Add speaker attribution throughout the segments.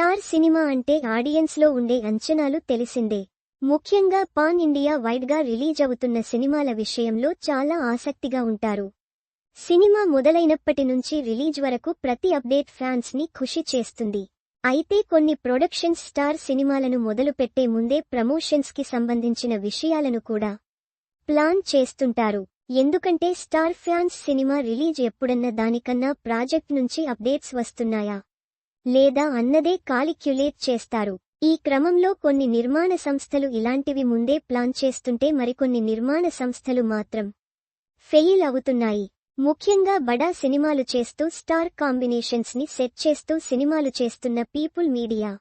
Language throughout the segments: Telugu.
Speaker 1: స్టార్ సినిమా అంటే ఆడియన్స్లో ఉండే అంచనాలు తెలిసిందే. ముఖ్యంగా పాన్ ఇండియా వైడ్గా రిలీజ్ అవుతున్న సినిమాల విషయంలో చాలా ఆసక్తిగా ఉంటారు. సినిమా మొదలైనప్పటి నుంచి రిలీజ్ వరకు ప్రతి అప్డేట్ ఫ్యాన్స్ని ఖుషి చేస్తుంది. అయితే కొన్ని ప్రొడక్షన్స్ స్టార్ సినిమాలను మొదలుపెట్టే ముందే ప్రమోషన్స్కి సంబంధించిన విషయాలను కూడా ప్లాన్ చేస్తుంటారు. ఎందుకంటే స్టార్ ఫ్యాన్స్ సినిమా రిలీజ్ ఎప్పుడన్న దానికన్నా ప్రాజెక్ట్ నుంచి అప్డేట్స్ వస్తున్నాయా? లేదా అన్నదే కాలిక్యులేట్ చేస్తారు. ఈ క్రమంలో కొన్ని నిర్మాణ సంస్థలు ఇలాంటివి ముందే ప్లాన్ చేస్తుంటే మరికొన్ని నిర్మాణ సంస్థలు మాత్రం ఫెయిల్ అవుతున్నాయి. ముఖ్యంగా బడా సినిమాలు చేస్తూ స్టార్ కాంబినేషన్స్ని సెట్ చేస్తూ సినిమాలు చేస్తున్న పీపుల్ మీడియా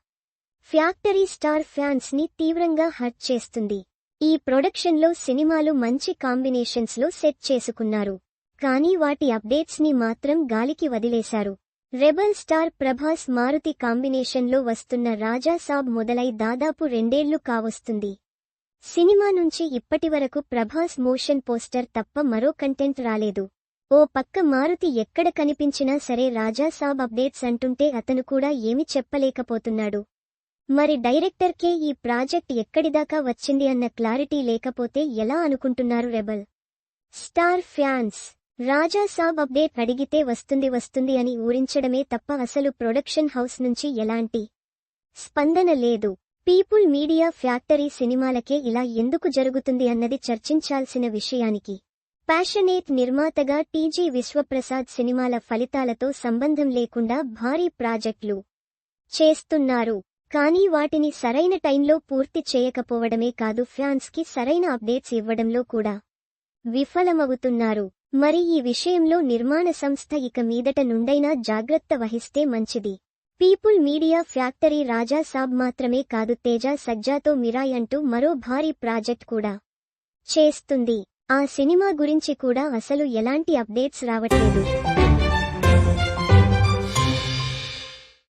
Speaker 1: ఫ్యాక్టరీ స్టార్ ఫ్యాన్స్ని తీవ్రంగా హర్ట్ చేస్తుంది. ఈ ప్రొడక్షన్లో సినిమాలు మంచి కాంబినేషన్స్లో సెట్ చేసుకున్నారు. కానీ వాటి అప్డేట్స్ని మాత్రం గాలికి వదిలేశారు. రెబల్ స్టార్ ప్రభాస్ మారుతి కాంబినేషన్లో వస్తున్న రాజాసాబ్ మొదలై దాదాపు రెండేళ్ళు కావస్తుంది. సినిమా నుంచి ఇప్పటివరకు ప్రభాస్ మోషన్ పోస్టర్ తప్ప మరో కంటెంట్ రాలేదు. ఓ పక్క మారుతి ఎక్కడ కనిపించినా సరే రాజాసాబ్ అప్డేట్స్ అంటుంటే అతను కూడా ఏమి చెప్పలేకపోతున్నాడు. మరి డైరెక్టర్కే ఈ ప్రాజెక్ట్ ఎక్కడిదాకా వచ్చింది అన్న క్లారిటీ లేకపోతే ఎలా అనుకుంటున్నారు rebel? Star fans Raja Saab update అడిగితే వస్తుంది వస్తుంది అని ఊరించడమే తప్ప అసలు ప్రొడక్షన్ హౌస్ నుంచి ఎలాంటి స్పందన లేదు. పీపుల్ మీడియా ఫ్యాక్టరీ సినిమాలకే ఇలా ఎందుకు జరుగుతుంది అన్నది చర్చించాల్సిన విషయానికి ప్యాషనేట్ నిర్మాతగా టీజీ విశ్వప్రసాద్ సినిమాల ఫలితాలతో సంబంధం లేకుండా భారీ ప్రాజెక్టులు చేస్తున్నారు. కానీ వాటిని సరైన టైంలో పూర్తి చేయకపోవడమే కాదు ఫ్యాన్స్కి సరైన అప్డేట్స్ ఇవ్వడంలో కూడా విఫలమవుతున్నారు. మరి ఈ విషయంలో నిర్మాణ సంస్థ ఇక మీదట నుండైనా జాగ్రత్త వహిస్తే మంచిది. People media factory Raja Saab మాత్రమే కాదు తేజ సజ్జాతో మిరాయ్ అంటూ మరో భారీ ప్రాజెక్ట్ కూడా చేస్తుంది. ఆ సినిమా గురించి కూడా అసలు ఎలాంటి అప్డేట్స్ రావట్లేదు.